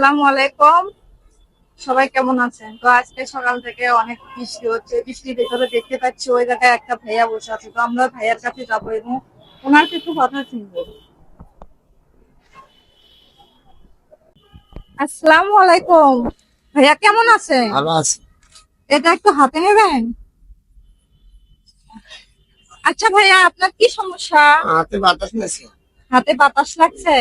আসসালামু আলাইকুম। সবাই কেমন আছেন? তো আজকে সকাল থেকে অনেক বৃষ্টি হচ্ছে। বৃষ্টির ভেতরে দেখতে পাচ্ছি ওই জায়গায় একটা ভাইয়া বসে আছে। তো আমরা ভাইয়ার কাছে যাব এবং ওনার কিছু কথা শুনব। আসসালামু আলাইকুম। ভাইয়া কেমন আছেন? ভালো আছে। এটা একটু হাতে নেবেন? আচ্ছা ভাইয়া আপনার কি সমস্যা? হাতে বাতাস নেছে। হাতে বাতাস লাগছে?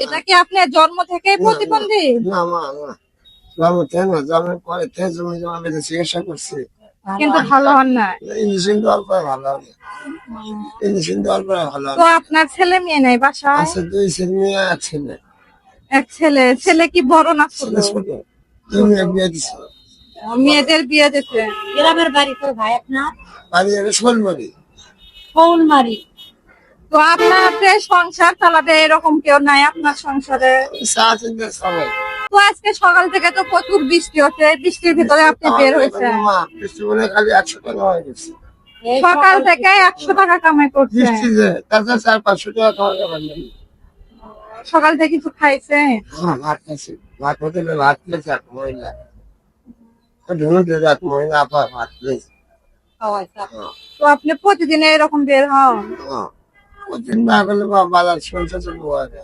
এটা কি আপনার জন্ম থেকে প্রতিবন্ধী? না মা না। জন্ম থেকে না জন্মের পরে থেকে জমি জমা বেঁধে চিকিৎসা করছি। কিন্তু ভালো হন না। ইঞ্জেকশন দেওয়ার পরে ভালো হবে। ইঞ্জেকশন দেওয়ার পরে ভালো তো আপনার ছেলে মেয়ে নাই বাসায়? আছে দুই ছেলে মেয়ে এক ছেলে। এক ছেলে ছেলে কি বড় না ছোট? দুই মেয়ে বিয়ে দিছে। মেয়েদের বিয়ে দিতে গ্রামের বাড়ি তো ভাই আপনার? বাড়ি এনে শোলবাড়ি ফৌলমারি তো আপনার যে সংসার চালাবে এরকম কেউ নাই আপনার সংসারে? তো আজকে সকাল থেকে তো প্রচুর বৃষ্টি হচ্ছে বৃষ্টির ভিতরে আপনি বের হয়েছেন। হয়ে গেছে। সকাল থেকে একশো টাকা কামাই তাছাড়া চার পাঁচশো টাকা না। সকাল থেকে কিছু খাইছে হ্যাঁ ভাত খাইছি। ভাত হোটেলে ভাত খেয়েছে এক মহিলা ধনুকে এক মহিলা আপা ভাত খেয়েছে তো আপনি প্রতিদিন এরকম বের হন? না বাজার চলবো আগে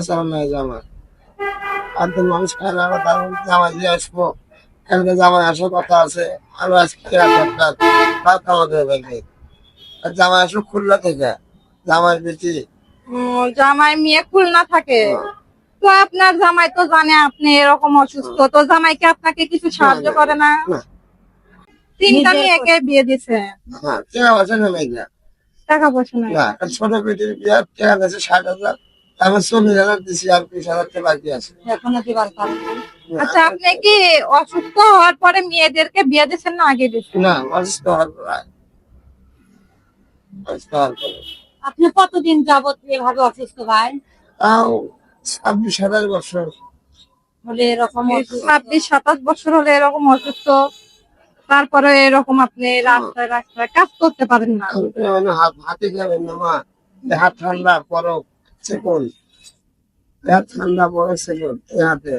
চালানো হয় আর তো মানুষ খায় না তার জামাই দিয়ে আসব। কালকে জামাই আসার কথা আছে আরও আজকে ব্যাংকে আর জামাই আসব খুলনা থেকে। জামাই উম, জামাই মেয়ে খুলনা থাকে। তো আপনার জামাই তো জানে আপনি এরকম অসুস্থ। তো জামাই জামাইকে আপনাকে কিছু সাহায্য করে না। তিনটা মেয়েকে বিয়ে দিছে। হ্যাঁ টাকা পয়সা নাই। না ছোট বেটির বিয়ে টাকা দিয়েছে ষাট হাজার। তারপর চল্লিশ হাজার দিছি আর বিশ হাজার টাকা বাকি আছে। এখনও দিবার আচ্ছা আপনি কি অসুস্থ হওয়ার পরে মেয়েদেরকে বিয়ে দিচ্ছেন না আগে দিচ্ছেন না অসুস্থ হওয়ার পর অসুস্থ হওয়ার পরে। আপনি কতদিন যাবত এভাবে অসুস্থ ভাই? তাও ছাব্বিশ হাজার বছর। হলে এরকম ছাব্বিশ সাতাশ বছর হলে এরকম অসুস্থ। তারপরে এরকম আপনি রাস্তায় রাস্তায় কাজ করতে পারেন না। হাতে খাবেন না মা। হাত ঠান্ডা সেকন। হাত ঠান্ডা পরে সেকন হাতে।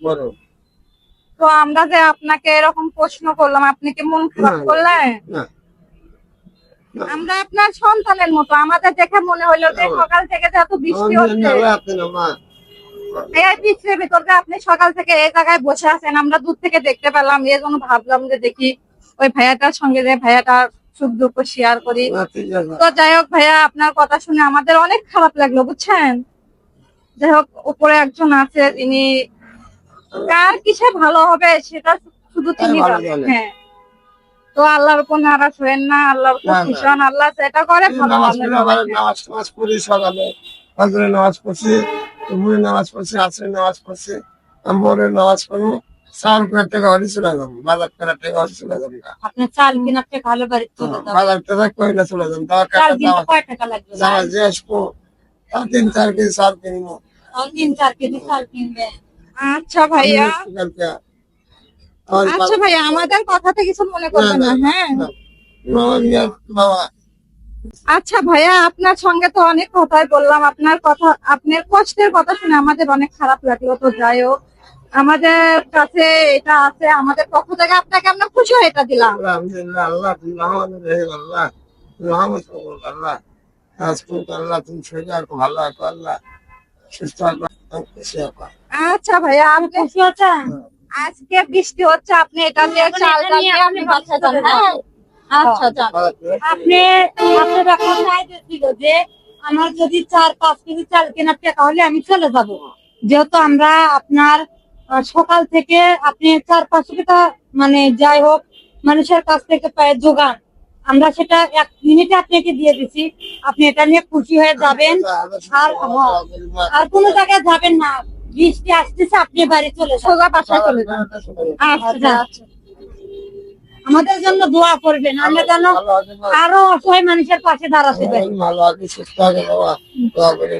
বড় তো আমরা যে আপনাকে এরকম প্রশ্ন করলাম আপনি কি মন খারাপ। করলেন? আমরা আপনার সন্তানের মতো আমাদের দেখে মনে হলো যে সকাল থেকে যে এত বৃষ্টি হচ্ছে। ভিতরে আপনি সকাল থেকে এই জায়গায় বসে আছেন আমরা দূর থেকে দেখতে পেলাম এই জন্য ভাবলাম যে দেখি ওই ভাইয়াটার সঙ্গে যে ভাইয়াটা সুখ দুঃখ শেয়ার করি। তো যাই হোক ভাইয়া আপনার কথা শুনে আমাদের অনেক খারাপ লাগল বুঝছেন? যাই হোক উপরে একজন আছে তিনি কার কিসে ভালো হবে সেটা শুধু তিনি জানেন জানে। হ্যাঁ। তো আল্লাহর উপর নারাজ হয়েন না আল্লাহর উপর। ভীষণ আল্লাহ যেটা করে ভালো নামাজ পড়ি সকালে নামাজ পড়ছি। দুপুরে নামাজ পড়ছি আসরের নামাজ পড়ছি আমি ভোরের নামাজ পড়ব চাল করে টাকা হলে চলে যাব বাজার করে টাকা হলে চলে যাব না। আপনি চাল কিনার টাকা হলে বাড়ি চলে যাবেন বাজার টাকা কইলে চলে যাব তাও চাল কাকা কিনতে জামা কয় টাকা লাগবে ভাই? জামা যে আসব তাও তিন চার কেজি চাল কিনবো তাও তিন চার কেজি চাল কিনবে আচ্ছা ভাইয়া কালকে আমার আচ্ছা ভাইয়া আমাদের কথাতে কিছু মনে করবেন না হ্যাঁ না, বাবা মিয়া, বাবা আচ্ছা ভাইয়া আপনার সঙ্গে তো অনেক কথাই বললাম। আপনার কথা আপনার কষ্টের কথা শুনে আমাদের অনেক খারাপ লাগল তো যাই হোক। আমাদের কাছে এটা আছে আমাদের পক্ষ থেকে আপনাকে আমরা খুশি হয়ে এটা দিলাম। আল্লাহ তুমি আল্লাহ। রহমত আল্লাহ। আল্লাহ তুমি আর ভালো রাখো আল্লাহ। সুস্থ রাখো খুশি রাখো আচ্ছা ভাইয়া আপনি আজকে বৃষ্টি হচ্ছে আপনি এটা দিয়ে চাল আপনি বাচ্চা আচ্ছা আপনি আপনার এখন চাইতে ছিল যে আমার যদি চার পাঁচ কেজি চাল কেনার টাকা হলে আমি চলে যাব। যেহেতু আমরা আপনার সকাল থেকে আপনি চার পাঁচশো টাকা মানে যাই হোক মানুষের কাছ থেকে পায় যোগান। আমরা সেটা এক মিনিটে আপনাকে দিয়ে দিছি। আপনি এটা নিয়ে খুশি হয়ে যাবেন। আর হ্যাঁ, আর কোনো জায়গায় যাবেন না। বৃষ্টি আসতেছে আপনি বাড়ি চলে সোজা বাসায় চলে যান। আচ্ছা আচ্ছা। আমাদের জন্য দোয়া করবেন আমরা যেন আরও অসহায় মানুষের পাশে দাঁড়াতে পারি। ভালো আছি সুস্থ আছে বাবা। দোয়া করে